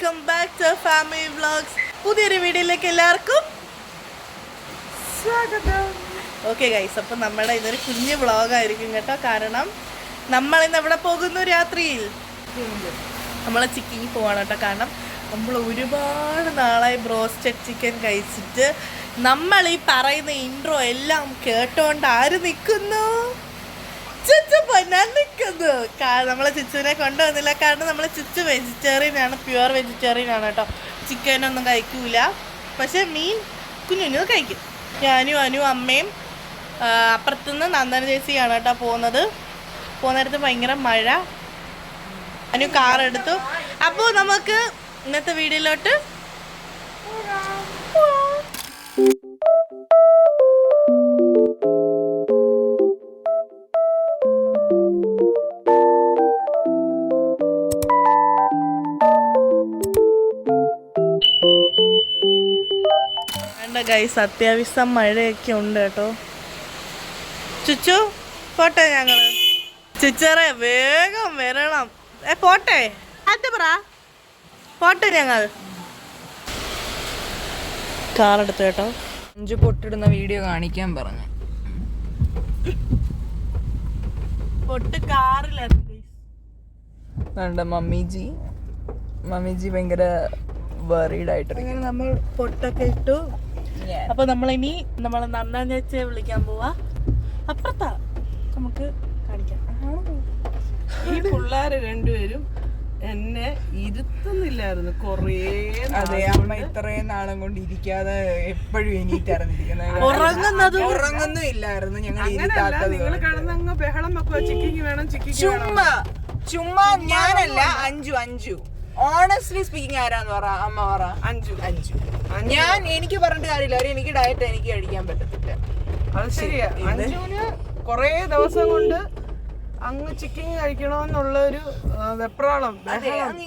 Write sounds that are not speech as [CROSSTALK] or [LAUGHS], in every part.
Welcome back to family vlogs പുതിയൊരു വീഡിയോയിലേക്ക് എല്ലാവർക്കും സ്വാഗതം. ഓക്കെ ഗൈസ് അപ്പം നമ്മുടെ ഇതൊരു കുഞ്ഞു വ്ളോഗായിരിക്കും കേട്ടോ. കാരണം നമ്മൾ ഇന്ന് എവിടെ പോകുന്നു രാത്രിയിൽ? നമ്മൾ ചിക്കിങ് പോവാണ് കേട്ടോ. കാരണം നമ്മൾ ഒരുപാട് നാളായി ബ്രോസ്റ്റഡ് ചിക്കൻ കഴിച്ചിട്ട് നമ്മൾ ഈ പറയുന്ന ഇൻട്രോ എല്ലാം കേട്ടോണ്ട് ആര് നിൽക്കുന്നു പൊന്നാൻ നിൽക്കുന്നു നമ്മളെ ചിച്ചുവിനെ കൊണ്ടുവന്നില്ല. കാരണം നമ്മളെ ചിച്ചു വെജിറ്റേറിയൻ ആണ് പ്യുവർ വെജിറ്റേറിയൻ ആണ് കേട്ടോ. ചിക്കനൊന്നും കഴിക്കൂല. പക്ഷെ മീൻ കുഞ്ഞുഞ്ഞു കഴിക്കും. ഞാനും അനു അമ്മയും അപ്പുറത്തുനിന്ന് നന്ദന ചേച്ചിയാണ് കേട്ടോ പോകുന്നത്. പോകുന്നിടത്ത് ഭയങ്കര മഴ. അനു കാർ എടുത്തു അപ്പോൾ നമുക്ക് ഇന്നത്തെ വീഡിയോയിലോട്ട് ഗൈസ് അത്യാവശ്യം മഴയൊക്കെ ഉണ്ട് കേട്ടോ. ചുച്ചു പോട്ടെ ഞങ്ങൾ. ചുച്ചറെ വേഗം വരണം. ഏ പോട്ടെ. അത് പറ. പോട്ടെ ഞങ്ങൾ. കാർ എടുത്തു കേട്ടോ. അഞ്ചു പൊട്ടിടുന്ന വീഡിയോ കാണിക്കാൻ പറഞ്ഞു. പൊട്ട് കാറിലായിരുന്നു മമ്മിജി. മമ്മിജി ഭയങ്കര വെറീഡ് നമ്മൾ പൊട്ടൊക്കെ ഇട്ടു. അപ്പൊ നമ്മളിനി നമ്മൾ നന്നാ ചേച്ചിയെ വിളിക്കാൻ പോവാ. അപ്പുറത്താ. നമുക്ക് കാണിക്കാം. ഈ പിള്ളേര് രണ്ടുപേരും എന്നെ ഇരുത്തുന്നില്ലായിരുന്നു. കൊറേ അതെ അമ്മ ഇത്രയും നാളും കൊണ്ട് ഇരിക്കാതെ എപ്പോഴും ഉറങ്ങുന്നതും ഉറങ്ങൊന്നും ഇല്ലായിരുന്നു ഞങ്ങൾ നിങ്ങൾ കിടന്നങ്ങ് ബഹളം വെക്കുക. ചിക്കിങ് വേണം ചിക്കിങ് ചുമ്മാ ചുമ്മാ ഞാനല്ല അഞ്ചു അഞ്ചു. ഓണസ്റ്റ്ലി സ്പീക്കിംഗ് ആരാന്ന് പറ? അമ്മ പറ. അഞ്ചു അഞ്ചു ഞാൻ എനിക്ക് പറഞ്ഞിട്ട് കാര്യമില്ല. അവർ എനിക്ക് ഡയറ്റ് എനിക്ക് കഴിക്കാൻ പറ്റത്തില്ല. അത് ശരിയാ. അഞ്ചുവിന് കൊറേ ദിവസം കൊണ്ട് അങ്ങ് ചിക്കിങ് കഴിക്കണമെന്നുള്ള ഒരു വെപ്രാളം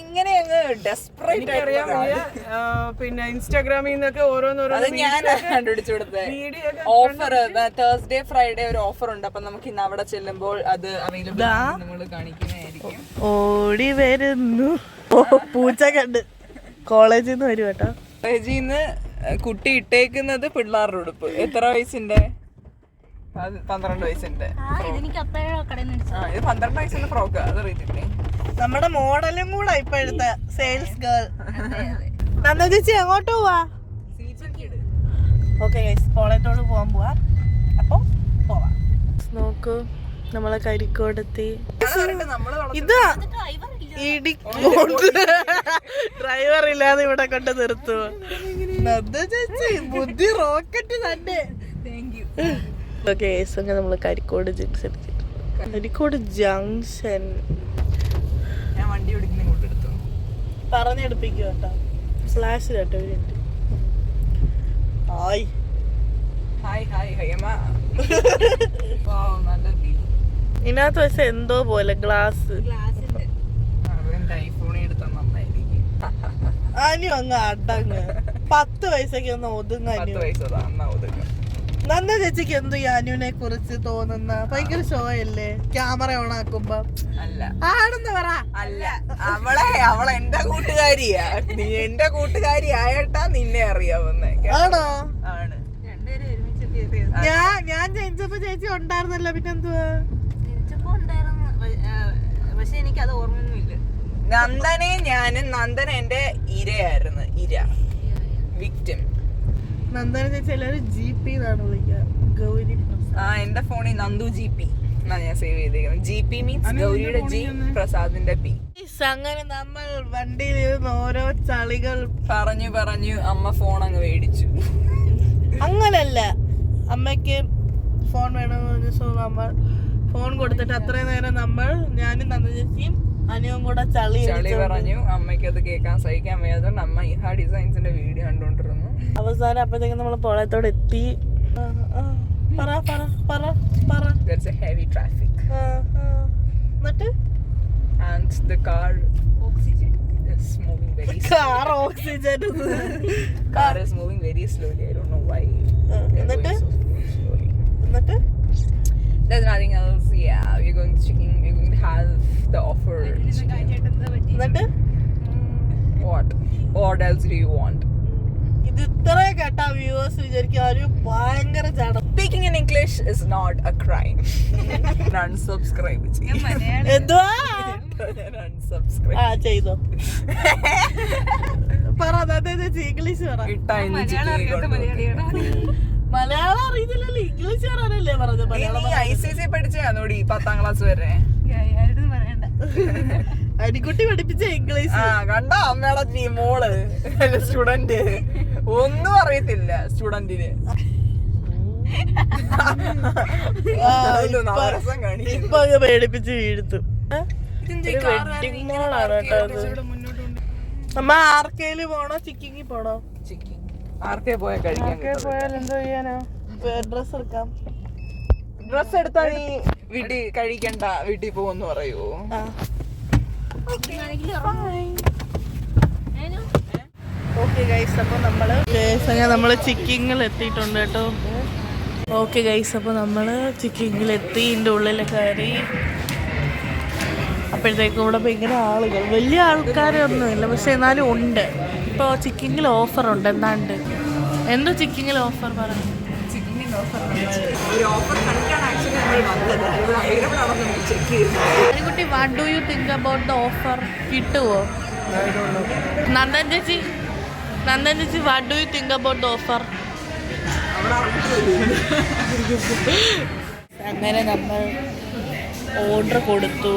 ഇങ്ങനെ അങ്ങ് ഡെസ്പറേറ്റ് അറിയാൻ വയ്യ. പിന്നെ ഇൻസ്റ്റാഗ്രാമിൽ നിന്നൊക്കെ ഓരോന്നോരോ ഞാൻ കണ്ടുപിടിച്ചു കൊടുത്തത്. ഓഫർ തേഴ്സ്ഡേ ഫ്രൈഡേ ഒരു ഓഫർ ഉണ്ട്. അപ്പൊ നമുക്ക് ഇന്ന് അവിടെ ചെല്ലുമ്പോൾ അത് അവൈലബിൾ നമ്മൾ കാണിക്കുന്നതായിരിക്കും. ഓടി വരുന്നു. പൂച്ച കണ്ട്. കോളേജിൽ നിന്ന് വരും കേട്ടോ. നിന്ന് കുട്ടി ഇട്ടേക്കുന്നത് പിള്ളേരുടെ ഉടുപ്പ്. എത്ര വയസ്സിന്റെ? പന്ത്രണ്ട് വയസ്സിന്റെ ആ ഇത് പന്ത്രണ്ട് വയസ്സിന്റെ ഫ്രോക്ക്. അത് അറിയത്തില്ലേ? നമ്മുടെ മോഡലും കൂടെ ഇപ്പോഴത്തെ സെയിൽസ് ഗേൾ നന്ദ ചേച്ചി എങ്ങോട്ട് പോവാ? ഓക്കെ കോളേജോട് പോവാൻ പോവാ. അപ്പൊ പോവാ. നോക്കൂ നമ്മളെ കരിക്കോടെത്തി. ഇതാ ഡ്രൈവർ ഇല്ലാതെ ഇവിടെ കൊണ്ട് നിർത്തുവോ? നന്ദ ചേച്ചി ബുദ്ധി റോക്കറ്റ് തന്നെ. ഓക്കെ അങ്ങനെ നമ്മൾ കരിക്കോട് ജംഗ്ഷൻ കരിക്കോട് ജംഗ്ഷൻ. ഞാൻ വണ്ടി ഓടിക്കുന്ന ഇങ്ങോട്ട് എടുത്തു? പറഞ്ഞെടുപ്പിക്കുക കേട്ടോ. ഫ്ലാഷ് കേട്ടോ ഒരു മിനിറ്റ് ഹായ്. ഹായ് ഹായ് [LAUGHS] നല്ല view. ഇതിനകത്ത് പക്ഷെ എന്തോ പോലെ ഗ്ലാസ് അനു അങ്ങ് അടങ്ങ്. പത്ത് വയസ്സൊക്കെ ഒന്ന് ഒതുങ്ങ. നന്ദ ചേച്ചിക്ക് എന്തു യാനുവിനെ അനുവിനെ കുറിച്ച് തോന്നുന്ന? ഭയങ്കര ഷോ അല്ലേ ക്യാമറ ഓൺ ആക്കുമ്പോ? അല്ല. ആണെന്ന് പറ. അല്ല. അവളെ അവളെ എന്റെ കൂട്ടുകാരിയാ. നീ എന്റെ കൂട്ടുകാരി ആയിട്ടാ നിന്നെ അറിയാവുന്നേ. ആണോ? ആണ്. ഞാൻ ഞാൻ ജനിച്ചപ്പോ ചേച്ചി ഉണ്ടായിരുന്നല്ലോ പിന്നെന്തുവാ പക്ഷെ എനിക്ക് അത് ഓർമ്മയൊന്നുമില്ല. നന്ദനെ ഞാനും നന്ദൻ എന്റെ ഇരയായിരുന്നു. ഇര. വിക്ടിം നന്ദന ചേച്ചി എല്ലാവരും ജി പി എന്നാണ് വിളിക്കുക. ഗൗരി. ആ എന്റെ ഫോണിൽ നന്ദു ജി പി ഞാൻ സേവ് ചെയ്തേക്കുന്നത്. ജി പി മീൻസ് ഗൗരിയുടെ ജി പ്രസാദിന്റെ പി അങ്ങനെ നമ്മൾ വണ്ടിയിൽ ഇരുന്ന് ഓരോ ചളികൾ പറഞ്ഞു പറഞ്ഞു അമ്മ ഫോൺ അങ്ങ് മേടിച്ചു. അങ്ങനല്ല. അമ്മയ്ക്ക് ഫോൺ വേണമെന്ന് പറഞ്ഞു സോ നമ്മൾ ഫോൺ കൊടുത്തിട്ട് അത്രയും നേരം നമ്മൾ ഞാനും നന്ദ ചേച്ചിയും അനിയും കൂടെ ചളി ചളി പറഞ്ഞു. അമ്മയ്ക്ക് അത് കേൾക്കാൻ സഹിക്കാൻ വയ്യാത്തോണ്ട് അമ്മ ഈ ഡിസൈൻസിന്റെ വീഡിയോ കണ്ടോണ്ടിരുന്നു. അവസാനം അപ്പോഴത്തേക്കും നമ്മൾ പോളയത്തോടെ എത്തി. പറ പറ പറ പറ. ഇറ്റ്സ് എ ഹെവി ട്രാഫിക് എന്നിട്ട്? And the car oxygen is moving very car oxygen car is moving very slowly I don't know why എന്നിട്ട്? എന്നിട്ട്? There's nothing else. Yeah, we're going to chicken. We're the offer. എന്നിട്ട്? What? What else do you want ഇത് ഇത്ര കേട്ടാ viewers വിചാരിക്കും ഒരു ഭയങ്കര ചടം speaking in English is not a crime unsubscribe എന്തുവാ? ആ ചെയ്തോ. പറ അതെ ഇംഗ്ലീഷ് പറ. മലയാളം അറിയത്തില്ലല്ലോ ഇംഗ്ലീഷ് പറയാനല്ലേ പറഞ്ഞത്? ഐ സി സി പഠിച്ചാന്നോടി പത്താം ക്ലാസ് വരെ. [LAUGHS] പറയണ്ട അരിക്കുട്ടി പഠിപ്പിച്ച ഇംഗ്ലീഷ് ആ കണ്ടോ അമ്മയുടെ നീ മോൾ. സ്റ്റുഡന്റ് ഒന്നും അറിയത്തില്ല സ്റ്റുഡന്റിന് ഇപ്പൊ- അങ്ങ് പേടിപ്പിച്ച് വീഴ്ത്തും. വെഡിങ് മോളാണ് കേട്ടോ അത്? നമ്മ ആർക്കേൽ പോണോ? ചിക്കിങ്ങി പോണോ? ചിക്കി ആർക്കെ പോയാ കഴിക്കാൻ പോയാൽ എന്തോ ചെയ്യാനോ? ഡ്രസ് എടുക്കാം. ഡ്രസ് എടുത്താ നീ വീട്ടിൽ കഴിക്കണ്ട വീട്ടിൽ പോകുന്നു പറയൂ. ഓക്കെ ഗൈസ് അപ്പോൾ നമ്മൾ നമ്മൾ ചിക്കിങ്ങിൽ എത്തിയിട്ടുണ്ട് കേട്ടോ. ഓക്കെ ഗൈസ് അപ്പോൾ നമ്മൾ ചിക്കിങ്ങിൽ എത്തി ഇതിന്റെ ഉള്ളിൽ കയറി. അപ്പോഴത്തേക്കും ഇവിടെ ഭയങ്കര ആളുകൾ. വലിയ ആൾക്കാരൊന്നുമില്ല പക്ഷെ എന്നാലും ഉണ്ട്. ഇപ്പോൾ ചിക്കിങ്ങിൽ ഓഫർ ഉണ്ട് എന്താണ്ട്? എന്തോ ചിക്കിങ്ങിൽ ഓഫർ പറഞ്ഞു ചിക്കിങ്ങിൽ ഓഫർ കണ്ടിട്ടാണ് ആക്ച്വലി നമ്മൾ വന്നത്. ഇവിടെ ചെക്ക് ചെയ്തു what do you think about the offer കിട്ടുമോ നന്ദൻ ചേച്ചി നന്ദൻ ചേച്ചി what do you think about the offer അങ്ങനെ നമ്മൾ ഓർഡർ കൊടുത്തു.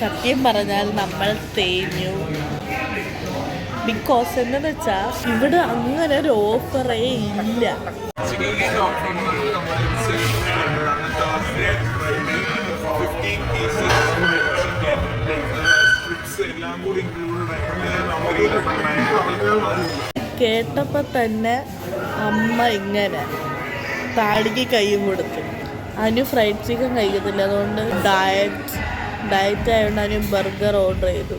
സത്യം പറഞ്ഞാൽ നമ്മൾ തേഞ്ഞു. ബിക്കോസ് എന്ന് വെച്ചാൽ ഇവിടെ അങ്ങനെ ഒരു ഓഫറേ ഇല്ല. കേട്ടപ്പോൾ തന്നെ അമ്മ ഇങ്ങനെ താടിക്ക് കൈയും കൊടുത്തു. അനു ഫ്രൈഡ് ചിക്കൻ കഴിക്കത്തില്ല. അതുകൊണ്ട് ഡയറ്റ് ഡയറ്റ് ആയതുകൊണ്ട് അനു ബർഗർ ഓർഡർ ചെയ്തു.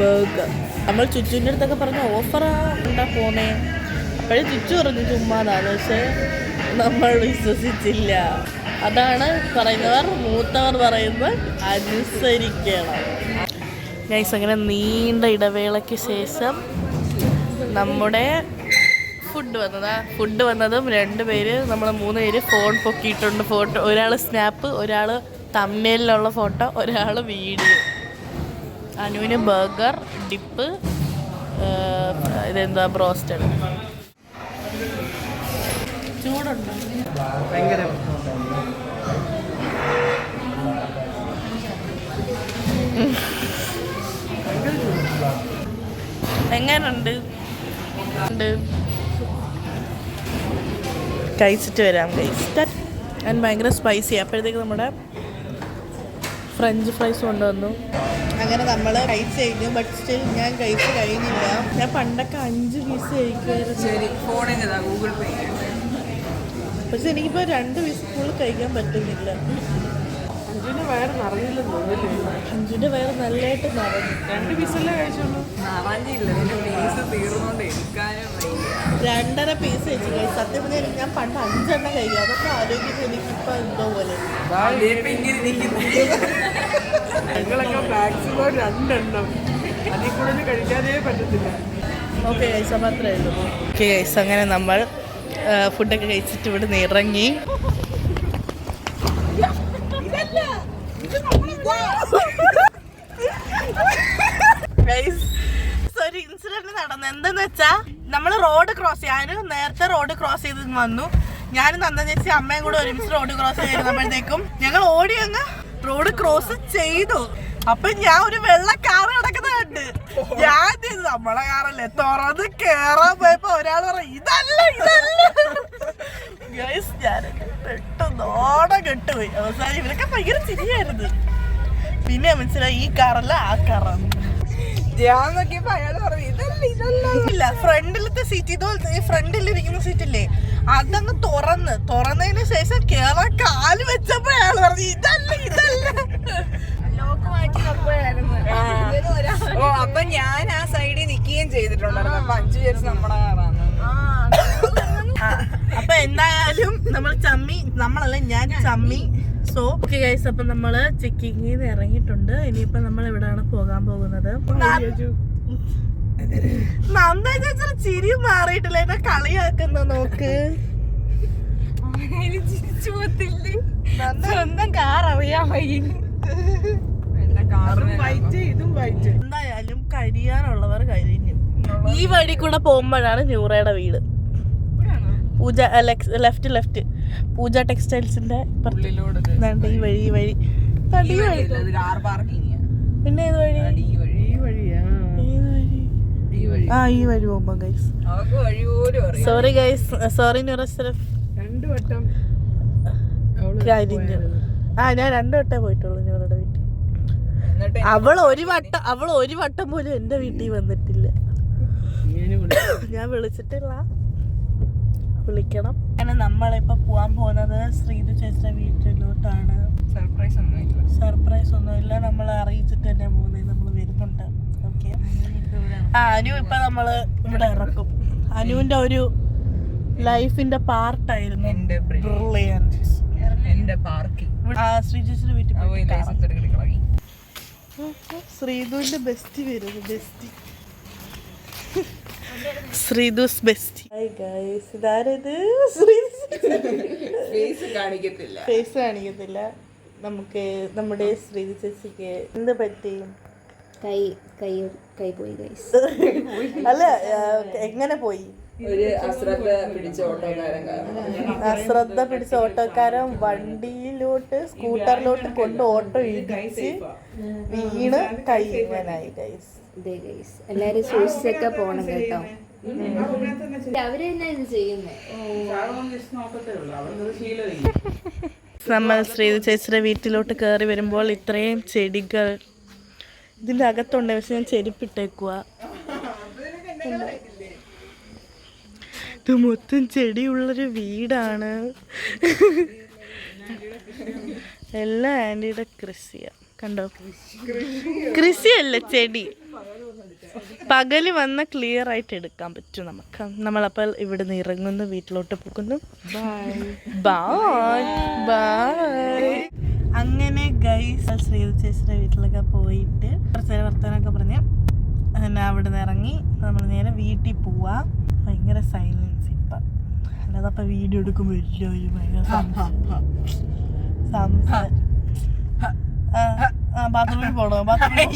ബർഗർ നമ്മൾ ചുച്ചുവിന്റെ അടുത്തൊക്കെ പറഞ്ഞ ഓഫറാ ഉണ്ടാ പോണേ അപ്പോഴേ ചുച്ചു പറഞ്ഞു ചുമ്മാതാണ് പക്ഷേ നമ്മൾ വിശ്വസിച്ചില്ല. അതാണ് പറയുന്നവർ മൂത്തവർ പറയുന്നത് അനുസരിക്കണം. ഗൈസ് അങ്ങനെ നീണ്ട ഇടവേളയ്ക്ക് ശേഷം നമ്മുടെ ഫുഡ് വന്നത്. ഫുഡ് വന്നതും രണ്ട് പേര് നമ്മൾ മൂന്ന് പേര് ഫോൺ പൊക്കിയിട്ടുണ്ട് ഫോട്ടോ ഒരാൾ സ്നാപ്പ് ഒരാൾ തമ്മയിലുള്ള ഫോട്ടോ ഒരാൾ വീഡിയോ അനുവിന് ബർഗർ ഡിപ്പ് ഇതെന്താ ബ്രോസ്റ്റഡ് ചൂടുണ്ടോ. ഭയങ്കര എങ്ങനുണ്ട്? ഉണ്ട്. കഴിച്ചിട്ട് വരാം കഴിച്ചിട്ട് ഞാൻ ഭയങ്കര സ്പൈസി അപ്പോഴത്തേക്ക് നമ്മുടെ ഫ്രഞ്ച് ഫ്രൈസ് കൊണ്ടുവന്നു. അങ്ങനെ നമ്മൾ കഴിച്ച് കഴിഞ്ഞു ബട്ട് സ്റ്റിൽ ഞാൻ കഴിച്ച് കഴിഞ്ഞില്ല. ഞാൻ പണ്ടൊക്കെ അഞ്ച് പീസ് കഴിക്കുമായിരുന്നു ശരി ഫോണിൽ ഗൂഗിൾ പേ പക്ഷെ എനിക്കിപ്പോൾ രണ്ട് വിസ്കൂൾ കഴിക്കാൻ പറ്റുന്നില്ല. അഞ്ജുവിന് വയറ് നിറഞ്ഞില്ലെന്ന് വയറ് നല്ലതായിട്ട് നിറഞ്ഞു. രണ്ട് പീസല്ലേ കഴിച്ചുള്ളൂ? നിറഞ്ഞില്ല. നിന്റെ പീസ് തീർന്നുകൊണ്ട് എടുക്കാനും വയ്യ. രണ്ടര പീസ് വെച്ച് കഴിച്ചു സത്യം പറഞ്ഞാൽ ഞാൻ പണ്ട് അഞ്ചെണ്ണം കഴിക്കും. അതൊക്കെ ആലോചിക്കുമ്പോൾ എനിക്കിപ്പോൾ എന്തോ പോലെ. ഞങ്ങളൊക്കെ മാക്സിമം രണ്ടെണ്ണം. അതിൽ കൂടുതൽ കഴിക്കാനേ പറ്റത്തില്ല. ഓക്കെ ഉള്ളൂ. അങ്ങനെ നമ്മൾ ഫുഡൊക്കെ കഴിച്ചിട്ട് ഇവിടെ നിന്ന് ഇറങ്ങി ഒരു ഇൻസിഡന്റ് നടന്നു. എന്തെന്ന് വെച്ചാ നമ്മൾ റോഡ് ക്രോസ് ചെയ്യാൻ നേരത്തെ റോഡ് ക്രോസ് ചെയ്ത് വന്നു. ഞാനും നന്ദൻ ചേച്ചി അമ്മയും കൂടെ ഒരുമിച്ച് റോഡ് ക്രോസ് ചെയ്തപ്പോഴത്തേക്കും ഞങ്ങൾ ഓടി അങ്ങ് റോഡ് ക്രോസ് ചെയ്തു. അപ്പൊ ഞാൻ ഒരു വെള്ള കാറ് കിടക്കുന്ന കണ്ട്. ഞാൻ നമ്മളെ കാറല്ലേ തുറന്ന് കേറാൻ പോയപ്പോ ഒരാൾ പറയും ഇതല്ല ഇതല്ല. ഗൈസ് കെട്ടുപോയി. അവസാനം ഇവരൊക്കെ ഭയങ്കര ചിരിയായിരുന്നു. പിന്നെ മനസ്സിലായി ഈ കാറല്ല ആ കാറാണ്. ഞാൻ അയാൾ പറഞ്ഞു ഇതല്ല ഇതല്ല. ഇല്ല ഫ്രണ്ടിലത്തെ സീറ്റ് ഇതുപോലത്തെ ഈ ഫ്രണ്ടിൽ ഇരിക്കുന്ന സീറ്റില്ലേ അതങ്ങ് തുറന്ന്. തുറന്നതിന് ശേഷം കേറാൻ കാൽ വെച്ചപ്പോ അയാൾ പറഞ്ഞു ഇതല്ല ഇതല്ല ലോക്ക് മാറ്റി അപ്പോഴായിരുന്നു ഓ അപ്പൊ ഞാൻ ആ സൈഡിൽ നിക്കുകയും അപ്പൊ വിചാരിച്ച് നമ്മുടെ എന്തായാലും നമ്മൾ ചമ്മി നമ്മളല്ല ഞാൻ ചമ്മി. സോ ഓക്കെ ഗൈസ് അപ്പൊ നമ്മൾ ചെക്കിങ്ങിൽ നിന്ന് ഇറങ്ങിയിട്ടുണ്ട്. ഇനിയിപ്പോ നമ്മൾ എവിടെയാണ് പോകാൻ പോകുന്നത്? നന്ദ ചേച്ചി ചിരി മാറിയിട്ടില്ല. എന്നെ കളിയാക്കുന്ന നോക്ക്. ചിരിച്ചു പോത്തില്ലേ നന്ദ സ്വന്തം കാർ അറിയാൻ വയ്യ. കാറും വൈറ്റ് ഇതും വൈറ്റ് എന്തായാലും കഴിയാനുള്ളവർ കഴിഞ്ഞു ഈ വഴി കൂടെ പോകുമ്പോഴാണ് ന്യൂറയുടെ വീട്. പൂജ ലെഫ്റ്റ് ലെഫ്റ്റ്. പൂജ ടെക്സ്റ്റൈൽസിന്റെ ഇപ്പുറത്ത് ഈ വഴി ഈ വഴി. ഈ വഴി. ഇത് പിന്നെ ഏത് വഴി? ആ ഈ വഴി പോകുമ്പോ ഗൈസ് സോറി ഗൈസ് സോറി ന്യൂറ രണ്ട് വട്ടം അവൾ കരിഞ്ഞു ആ ഞാൻ രണ്ടു വട്ടേ പോയിട്ടുള്ളൂ ന്യൂറയുടെ വീട്ടിൽ. അവൾ ഒരു വട്ടം അവൾ ഒരു വട്ടം പോലും എന്റെ വീട്ടിൽ വന്നിട്ടില്ല. ഞാൻ വിളിച്ചിട്ടില്ല. വിളിക്കണം. അങ്ങനെ നമ്മളിപ്പോ പോവാൻ പോകുന്നത് ശ്രീതു ചേച്ചിയുടെ വീട്ടിലോട്ടാണ്. സർപ്രൈസ് ഒന്നുമില്ല സർപ്രൈസ് ഒന്നുമില്ല നമ്മൾ അറിയിച്ചിട്ട് തന്നെ പോകുന്നത് നമ്മൾ വരുന്നുണ്ട്. ഓക്കെ. ആ അനു ഇപ്പൊ നമ്മൾ ഇവിടെ ഇറക്കും. അനുവിന്റെ ഒരു ലൈഫിന്റെ പാർട്ടായിരുന്നു. എന്റെ പാർക്കിംഗ് ശ്രീജേച്ചിയുടെ വീട്ടിൽ പോയി ശ്രീധുവിന്റെ ബെസ്റ്റ് വരുന്നു best. Sreedhu's bestie. Hi guys ഇതാരത്? Face കാണിക്കത്തില്ല. ഫേസ് കാണിക്കത്തില്ല. നമുക്ക് നമ്മുടെ ശ്രീധു ചേച്ചിക്ക് എന്ത് പറ്റി? കൈ കൈ കൈ പോയി ഗൈസ് അല്ല എങ്ങനെ പോയി? ഒരു അശ്രദ്ധ പിടിച്ച ഓട്ടോക്കാരൻ അശ്രദ്ധ പിടിച്ച ഓട്ടോക്കാരൻ വണ്ടിയിലോട്ട് സ്കൂട്ടറിലോട്ട് കൊണ്ട് ഓട്ടോ ഇടിച്ച് വീണ് കൈ ഇങ്ങനായി ഗൈസ് ഇതേ ഗൈസ് എല്ലാരും സൂക്ഷിച്ചൊക്കെ പോണം കേട്ടോ. അവർ തന്നെ ഇത് ചെയ്യുന്നേ. നമ്മൾ ശ്രീതു ചേച്ചിയുടെ വീട്ടിലോട്ട് കയറി വരുമ്പോൾ ഇത്രയും ചെടികൾ ഇതിന്റെ അകത്തുണ്ട്. പക്ഷെ ഞാൻ ചെരുപ്പിട്ടേക്കുക ഇത് മൊത്തം ചെടിയുള്ളൊരു വീടാണ്. എല്ലാ ആന്റിയുടെ കൃഷിയാ. കണ്ടോ? കൃഷിയല്ല ചെടി. പകൽ വന്ന ക്ലിയർ ആയിട്ട് എടുക്കാൻ പറ്റും നമുക്ക്. നമ്മളപ്പോൾ ഇവിടുന്ന് ഇറങ്ങുന്നു വീട്ടിലോട്ട് പോകുന്നു. ബായ് ബായ് അങ്ങനെ ഗൈസ് ശ്രീതു ചേച്ചിയുടെ വീട്ടിലൊക്കെ പോയിട്ട് കുറച്ച് നേരം വർത്തമാനമൊക്കെ പറഞ്ഞ് പിന്നെ അവിടെ നിന്ന് ഇറങ്ങി. നമ്മൾ നേരെ വീട്ടിൽ പോവാ. ഭയങ്കര സൈലൻസ് ഇപ്പം. അല്ലാതെ അപ്പം വീഡിയോ എടുക്കുമ്പോൾ എല്ലാവരും ഭയങ്കര സംസാരം [LAUGHS] സംസാരം ബാത്റൂമിൽ പോണോ? ബാത്റൂമിൽ [LAUGHS]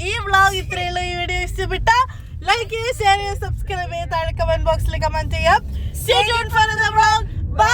ഈ വ്ളോഗ് ഇത്രയുള്ള. ഈ വീഡിയോ ഇഷ്ടപ്പെട്ട ലൈക്ക് ചെയ്യുക ഷെയർ ചെയ്യുക സബ്സ്ക്രൈബ് ചെയ്യുക. താഴെ കമന്റ് ബോക്സിൽ കമന്റ് ചെയ്യാം stay tune for the vlog bye